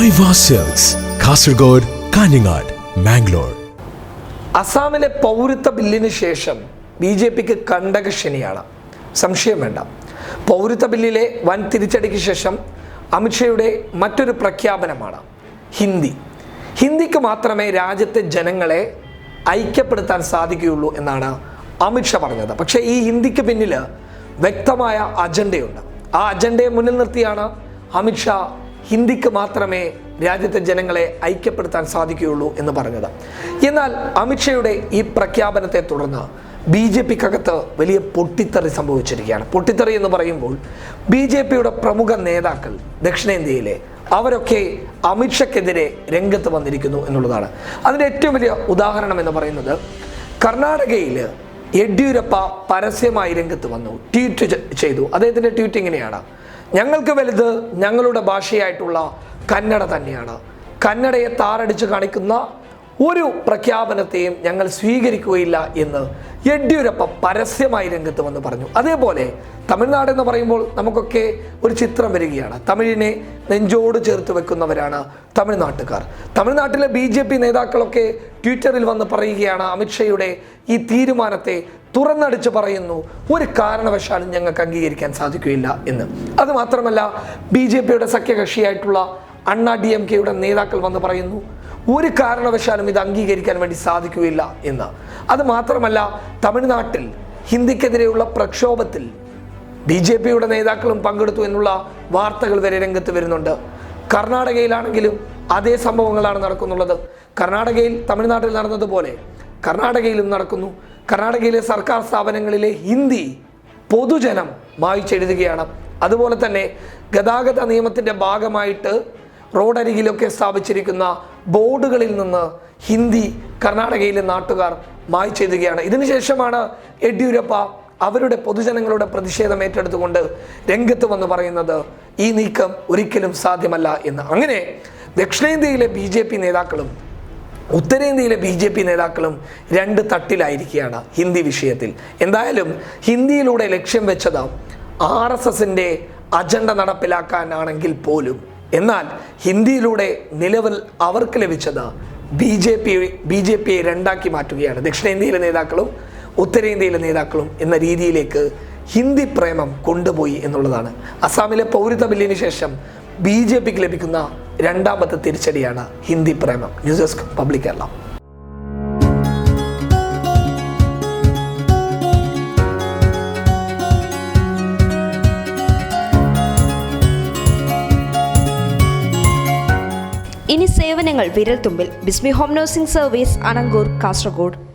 കാസർഗോഡ് കാഞ്ഞങ്ങാട് മാംഗ്ലൂർ അസാമിലെ പൗരത്വ ബില്ലിന് ശേഷം ബി ജെ പിക്ക് കണ്ടകശനിയാണ് സംശയം വേണ്ട. പൗരത്വ ബില്ലിലെ വൻ തിരിച്ചടിക്ക് ശേഷം അമിത്ഷയുടെ മറ്റൊരു പ്രഖ്യാപനമാണ് ഹിന്ദി. ഹിന്ദിക്ക് മാത്രമേ രാജ്യത്തെ ജനങ്ങളെ ഐക്യപ്പെടുത്താൻ സാധിക്കുകയുള്ളൂ എന്നാണ് അമിത്ഷാ പറഞ്ഞത്. പക്ഷേ ഈ ഹിന്ദിക്ക് പിന്നിൽ വ്യക്തമായ അജണ്ടയുണ്ട്. ആ അജണ്ടയെ മുന്നിൽ നിർത്തിയാണ് അമിത്ഷാ ഹിന്ദിക്ക് മാത്രമേ രാജ്യത്തെ ജനങ്ങളെ ഐക്യപ്പെടുത്താൻ സാധിക്കുകയുള്ളൂ എന്ന് പറഞ്ഞത്. എന്നാൽ അമിത്ഷയുടെ ഈ പ്രഖ്യാപനത്തെ തുടർന്ന് ബി ജെ പിക്കകത്ത് വലിയ പൊട്ടിത്തെറി സംഭവിച്ചിരിക്കുകയാണ്. പൊട്ടിത്തെറി എന്ന് പറയുമ്പോൾ ബി ജെ പിയുടെ പ്രമുഖ നേതാക്കൾ ദക്ഷിണേന്ത്യയിലെ അവരൊക്കെ അമിത്ഷയ്ക്കെതിരെ രംഗത്ത് വന്നിരിക്കുന്നു എന്നുള്ളതാണ്. അതിന്റെ ഏറ്റവും വലിയ ഉദാഹരണം എന്ന് പറയുന്നത് കർണാടകയിൽ യെഡ്യൂരപ്പ പരസ്യമായി രംഗത്ത് വന്നു. ട്വീറ്റ് ചെയ്തു. അദ്ദേഹത്തിന്റെ ട്വീറ്റ് ഇങ്ങനെയാണ്. ഞങ്ങൾക്ക് വലുത് ഞങ്ങളുടെ ഭാഷയായിട്ടുള്ള കന്നഡ തന്നെയാണ്. കന്നഡയെ താറടിച്ച് കാണിക്കുന്ന ഒരു പ്രഖ്യാപനത്തെയും ഞങ്ങൾ സ്വീകരിക്കുകയില്ല എന്ന് യെഡ്യൂരപ്പ പരസ്യമായി രംഗത്ത് വന്ന് പറഞ്ഞു. അതേപോലെ തമിഴ്നാട് എന്ന് പറയുമ്പോൾ നമുക്കൊക്കെ ഒരു ചിത്രം വരികയാണ്. തമിഴിനെ നെഞ്ചോട് ചേർത്ത് വെക്കുന്നവരാണ് തമിഴ്നാട്ടുകാർ. തമിഴ്നാട്ടിലെ ബി ജെ പി നേതാക്കളൊക്കെ ട്വിറ്ററിൽ വന്ന് പറയുകയാണ് അമിത്ഷയുടെ ഈ തീരുമാനത്തെ തുറന്നടിച്ച് പറയുന്നു ഒരു കാരണവശാലും ഞങ്ങൾക്ക് അംഗീകരിക്കാൻ സാധിക്കുകയില്ല എന്ന്. അത് മാത്രമല്ല ബി ജെ പിയുടെ സഖ്യകക്ഷിയായിട്ടുള്ള അണ്ണാ ഡി എം കെയുടെ നേതാക്കൾ വന്ന് പറയുന്നു ഒരു കാരണവശാലും ഇത് അംഗീകരിക്കാൻ വേണ്ടി സാധിക്കുകയില്ല എന്ന്. അത് മാത്രമല്ല തമിഴ്നാട്ടിൽ ഹിന്ദിക്കെതിരെയുള്ള പ്രക്ഷോഭത്തിൽ ബി ജെ പിയുടെ നേതാക്കളും പങ്കെടുത്തു എന്നുള്ള വാർത്തകൾ വരെ രംഗത്ത് വരുന്നുണ്ട്. കർണാടകയിലാണെങ്കിലും അതേ സംഭവങ്ങളാണ് നടക്കുന്നുള്ളത്. കർണാടകയിൽ തമിഴ്നാട്ടിൽ നടന്നതുപോലെ കർണാടകയിലും നടക്കുന്നു. കർണാടകയിലെ സർക്കാർ സ്ഥാപനങ്ങളിലെ ഹിന്ദി പൊതുജനം വായിച്ചെഴുതുകയാണ്. അതുപോലെ തന്നെ ഗതാഗത നിയമത്തിന്റെ ഭാഗമായിട്ട് റോഡരികിലൊക്കെ സ്ഥാപിച്ചിരിക്കുന്ന ബോർഡുകളിൽ നിന്ന് ഹിന്ദി കർണാടകയിലെ നാട്ടുകാർ വായിച്ചെഴുതുകയാണ്. ഇതിനുശേഷമാണ് യെഡ്യൂരപ്പ അവരുടെ പൊതുജനങ്ങളുടെ പ്രതിഷേധം ഏറ്റെടുത്തുകൊണ്ട് രംഗത്ത് വന്ന് പറയുന്നത് ഈ നീക്കം ഒരിക്കലും സാധ്യമല്ല എന്ന്. അങ്ങനെ ദക്ഷിണേന്ത്യയിലെ ബി നേതാക്കളും ഉത്തരേന്ത്യയിലെ ബി ജെ പി നേതാക്കളും രണ്ട് തട്ടിലായിരിക്കുകയാണ് ഹിന്ദി വിഷയത്തിൽ. എന്തായാലും ഹിന്ദിയിലൂടെ ലക്ഷ്യം വെച്ചത് ആർ എസ് എസിന്റെ അജണ്ട നടപ്പിലാക്കാനാണെങ്കിൽ പോലും. എന്നാൽ ഹിന്ദിയിലൂടെ നിലവിൽ അവർക്ക് ലഭിച്ചത് B J P B J പിയെ രണ്ടാക്കി മാറ്റുകയാണ്. ദക്ഷിണേന്ത്യയിലെ നേതാക്കളും ഉത്തരേന്ത്യയിലെ നേതാക്കളും എന്ന രീതിയിലേക്ക് ഹിന്ദി പ്രേമം കൊണ്ടുപോയി എന്നുള്ളതാണ്. അസാമിലെ പൗരത്വ ബില്ലിന് ശേഷം ബി ജെ പിക്ക് ലഭിക്കുന്ന രണ്ടാമത്തെ തിരിച്ചടിയാണ് ഹിന്ദി പ്രേമം. News desk public Kerala. ഇനി സേവനങ്ങൾ വിരൽത്തുമ്പിൽ. Bismi home nursing service Anangoor Kasaragod.